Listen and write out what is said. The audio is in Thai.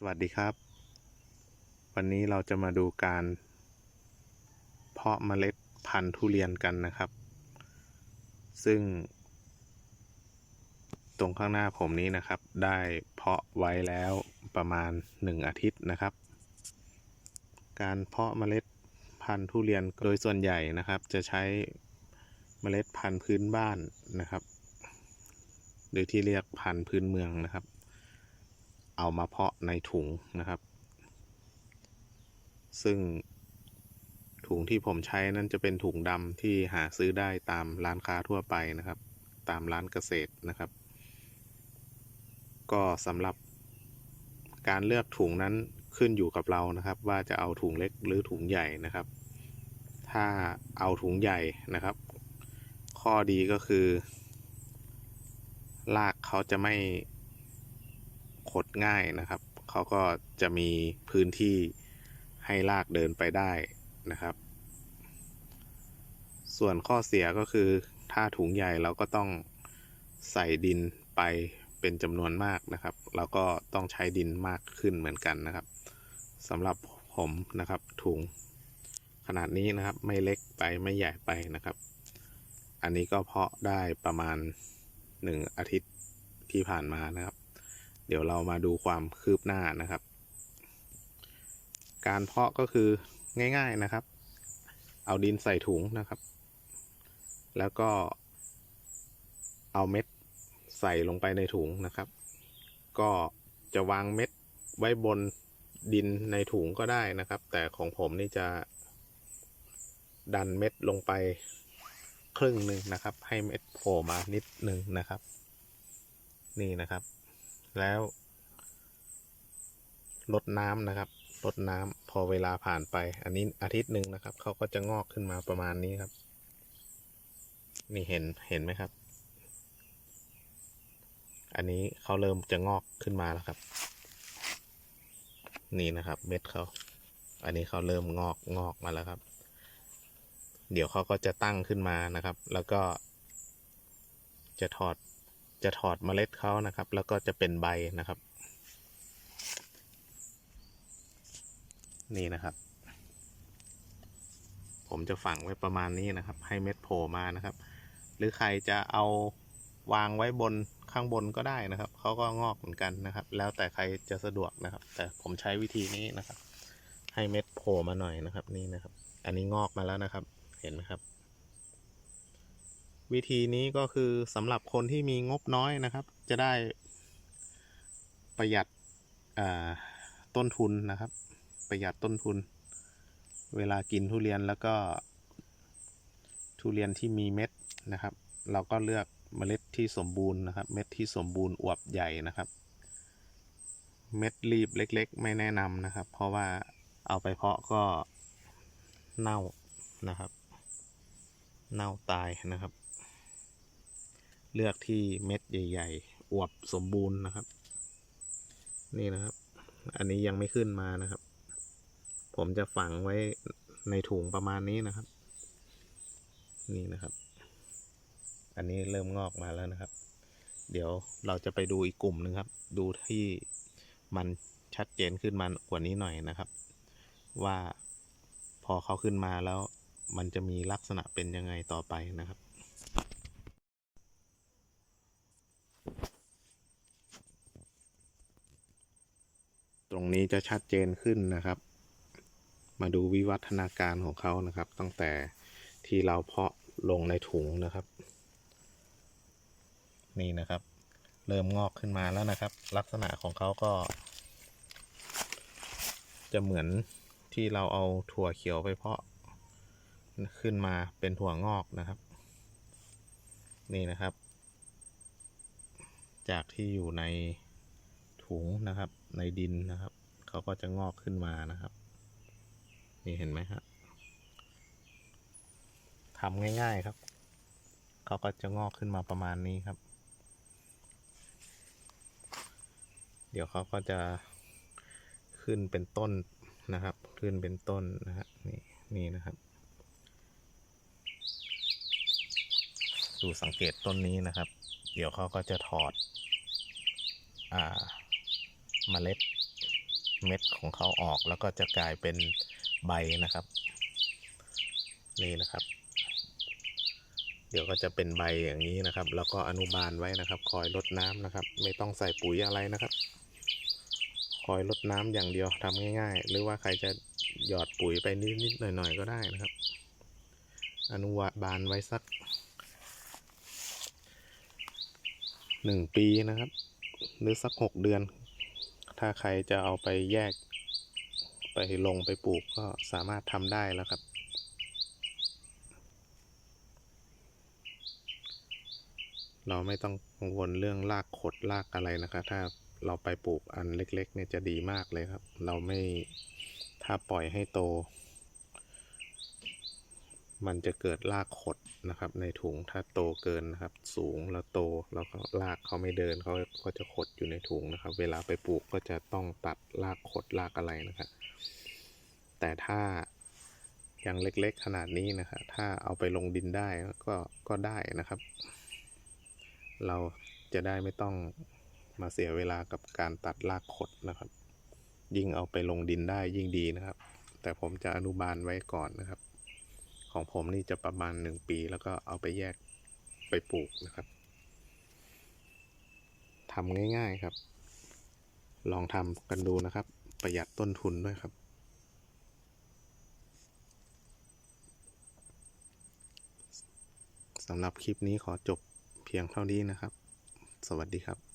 สวัสดีครับ วันนี้เราจะมาดูการ เพาะเมล็ดพันธุ์ทุเรียนกันนะครับ ซึ่ง ตรงข้างหน้าผมนี้นะครับ ได้เพาะไว้แล้วประมาณ 1 อาทิตย์นะครับ การเพาะเมล็ดพันธุ์ทุเรียนโดยส่วนใหญ่นะครับ จะใช้เมล็ดพันธุ์พื้นบ้านนะครับ หรือที่เรียกพันธุ์พื้นเมืองนะครับ เอามาเพาะในถุงนะครับ ซึ่งถุงที่ผมใช้นั้นจะเป็นถุงดำที่หาซื้อได้ตามร้านค้าทั่วไปนะครับ ตามร้านเกษตรนะครับ ก็สำหรับการเลือกถุงนั้นขึ้นอยู่กับเรานะครับ ว่าจะเอาถุงเล็กหรือถุงใหญ่นะครับ ถ้าเอาถุงใหญ่นะครับ ข้อดีก็คือ รากเขาจะไม่ ขดง่ายนะครับ เขาก็จะมีพื้นที่ให้รากเดินไปได้นะครับ ส่วนข้อเสียก็คือถ้าถุงใหญ่เราก็ต้องใส่ดินไปเป็นจำนวนมากนะครับ แล้วก็ต้องใช้ดินมากขึ้นเหมือนกันนะครับสำหรับผมนะครับถุงขนาดนี้นะครับไม่เล็กไปไม่ใหญ่ไปนะครับ อันนี้ก็เพาะได้ประมาณหนึ่งอาทิตย์ที่ผ่านมานะครับ เดี๋ยวเรามาดูความคืบหน้านะครับ การเพาะก็คือง่าย ๆนะครับ เอาดินใส่ถุงนะครับ แล้วก็เอาเม็ดใส่ลงไปในถุงนะครับ ก็จะวางเม็ดไว้บนดินในถุงก็ได้นะครับ แต่ของผมนี่จะดันเม็ดลงไปครึ่งหนึ่งนะครับ ให้เม็ดโผล่มานิดหนึ่งนะครับ นี่นะครับ แล้วลดน้ำนะครับลดน้ำพอเวลาผ่านไป อันนี้อาทิตย์หนึ่งนะครับเขาก็จะงอกขึ้นมาประมาณนี้ครับ นี่เห็นเห็นไหมครับ อันนี้เขาเริ่มจะงอกขึ้นมาแล้วครับ นี่นะครับ เม็ดเขาอันนี้เขาเริ่มงอกงอกมาแล้วครับ เดี๋ยวเขาก็จะตั้งขึ้นมานะครับ แล้วก็จะถอด จะถอดเมล็ดเขานะครับ แล้วก็จะเป็นใบนะครับ นี่นะครับ ผมจะฝังไว้ประมาณนี้นะครับ ให้เม็ดโผล่มานะครับ หรือใครจะเอาวางไว้บนข้างบนก็ได้นะครับเขาก็งอกเหมือนกันนะครับ แล้วแต่ใครจะสะดวกนะครับ แต่ผมใช้วิธีนี้นะครับ ให้เม็ดโผล่มาหน่อยนะครับ นี่นะครับ อันนี้งอกมาแล้วนะครับ เห็นไหมครับ วิธีนี้ก็คือสำหรับคนที่มีงบน้อยนะครับ จะได้ประหยัดต้นทุนนะครับ ประหยัดต้นทุน เวลากินทุเรียนแล้วก็ทุเรียนที่มีเม็ดนะครับ เราก็เลือกเมล็ดที่สมบูรณ์นะครับ เม็ดที่สมบูรณ์อวบใหญ่นะครับ เม็ดรีบเล็ก ๆ ไม่แนะนำนะครับ เพราะว่าเอาไปเพาะก็เน่านะครับ เน่าตายนะครับ เลือกที่เม็ดใหญ่ ๆ อวบสมบูรณ์นะครับ นี่นะครับ อันนี้ยังไม่ขึ้นมานะครับ ผมจะฝังไว้ในถุงประมาณนี้นะครับ นี่นะครับ อันนี้เริ่มงอกมาแล้วนะครับ เดี๋ยวเราจะไปดูอีกกลุ่มหนึ่งครับ ดูที่มันชัดเจนขึ้นมากว่านี้หน่อยนะครับ ว่าพอเขาขึ้นมาแล้วมันจะมีลักษณะเป็นยังไงต่อไปนะครับ ตรงนี้จะชัดเจนขึ้นนะครับ มาดูวิวัฒนาการของเขานะครับ ตั้งแต่ที่เราเพาะลงในถุงนะครับ นี่นะครับ เริ่มงอกขึ้นมาแล้วนะครับ ลักษณะของเขาก็ จะเหมือนที่เราเอาถั่วเขียวไปเพาะขึ้นมาเป็นถั่วงอกนะครับ นี่นะครับ จากที่อยู่ในถุงนะครับ ในดินนะครับ เขาก็จะงอกขึ้นมานะครับ นี่เห็นไหมครับทำง่าย ๆครับ เขาก็จะงอกขึ้นมาประมาณนี้ครับ เดี๋ยวเขาก็จะขึ้นเป็นต้นนะครับ ขึ้นเป็นต้นนะฮะนี่นี่นะครับ ดูสังเกตต้นนี้นะครับ เดี๋ยวเขาก็จะถอด อ่า เมล็ดเม็ดของเขาออกแล้วก็จะกลายเป็นใบนะครับ นี่นะครับ เดี๋ยวก็จะเป็นใบอย่างนี้นะครับ แล้วก็อนุบาลไว้นะครับ คอยลดน้ำนะครับ ไม่ต้องใส่ปุ๋ยอะไรนะครับ คอยลดน้ำอย่างเดียวทำง่าย ๆ หรือว่าใครจะหยอดปุ๋ยไปนิดๆหน่อยๆก็ได้นะครับ อนุบาลไว้สักหนึ่งปีนะครับ หรือสักหกเดือน ถ้าใครจะเอาไปแยก ไปลงไปปลูกก็สามารถทำได้แล้วครับ เราไม่ต้องกังวลเรื่องรากขดรากอะไรนะครับ ถ้าเราไปปลูกอันเล็ก ๆ เนี่ยจะดีมากเลยครับ เราไม่ถ้าปล่อยให้โต มันจะเกิดรากขด นะครับ ในถุงถ้าโตเกินนะครับ สูงแล้วโตแล้วก็รากเขาไม่เดินเขาก็จะขดอยู่ในถุงนะครับ เวลาไปปลูกก็จะต้องตัดรากขดรากอะไรนะครับ แต่ถ้ายังเล็กๆขนาดนี้นะครับถ้าเอาไปลงดินได้ก็ก็ได้นะครับ เราจะได้ไม่ต้องมาเสียเวลากับการตัดรากขดนะครับ ยิ่งเอาไปลงดินได้ยิ่งดีนะครับ แต่ผมจะอนุบาลไว้ก่อนนะครับ ของผมนี่จะประมาณหนึ่งปี แล้วก็เอาไปแยกไปปลูกนะครับทำง่าย ๆครับ ลองทำกันดูนะครับ ประหยัดต้นทุนด้วยครับ สำหรับคลิปนี้ขอจบเพียงเท่านี้นะครับ สวัสดีครับ